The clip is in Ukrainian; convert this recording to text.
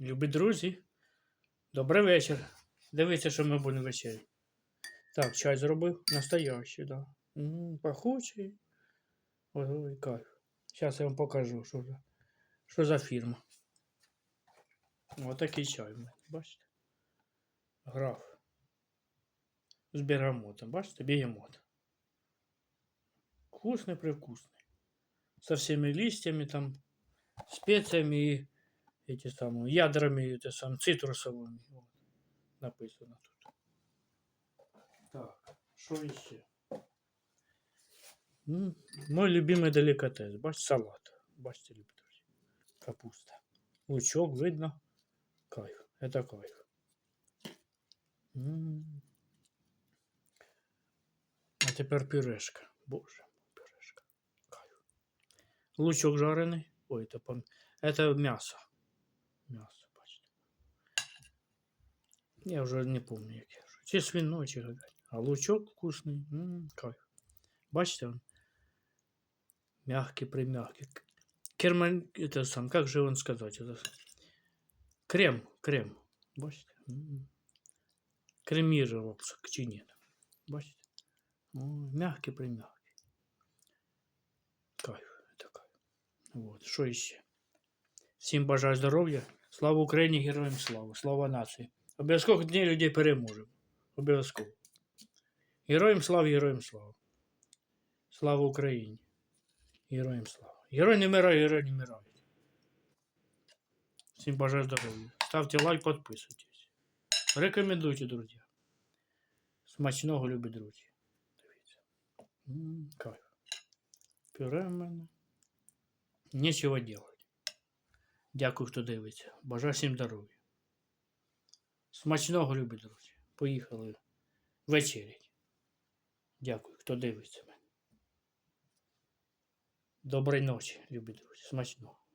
Любі друзі, добрий вечір. Дивіться, що ми будемо вечеряти. Так, чай зробив. Настоящий, да. М, Пахучий. Ой, кайф. Зараз я вам покажу, що за, що за фірма. Ось такий чай в бачите? Граф. З бергамотом, бачите, бегемот. Вкусный, привкусный. Со всеми листьями там, специями и эти самые ядрами, это сам цитрусовыми. Вот, написано тут. Так, что еще? М, Мой любимый деликатес. Бачите, салат. Бачите, любите. Капуста. Лучок видно. Кайф. Это кайф. М. А тепер пюрешка. Боже, пюрешка. Кайф. Лучок жарений. Ой, это, пом... это мясо. Мясо, бачите. Я вже не помню, яке. Чи свиной, чи говядина. А лучок вкусний. М, кайф. Бачите, он мягкий, примягкий. Керман, это сам, как же он сказать? Это... Крем, крем. Бачите? М. Кремировался к чине. Бачите? О, мягкий, примягкий. Кайф, это кайф. Вот, що ще? Всім бажаю здоров'я. Слава Україні, героям слава, слава нації. Обов'язково дні людей переможемо. Обов'язково. Героям слава, героям слава. Слава Україні. Героям слава. Герой не вмирає, герой не вмирає. Всім бажаю здоров'я. Ставте лайк, підписуйтесь. Рекомендуйте, друзі. Смачного, любі друзі. Дивіться. Кайф. Пюре в мене. Нічого делать. Дякую, хто дивиться. Бажаю всім здоров'я. Смачного, любі друзі. Поїхали вечерять. Дякую, хто дивиться мене. Доброї ночі, любі друзі. Смачного.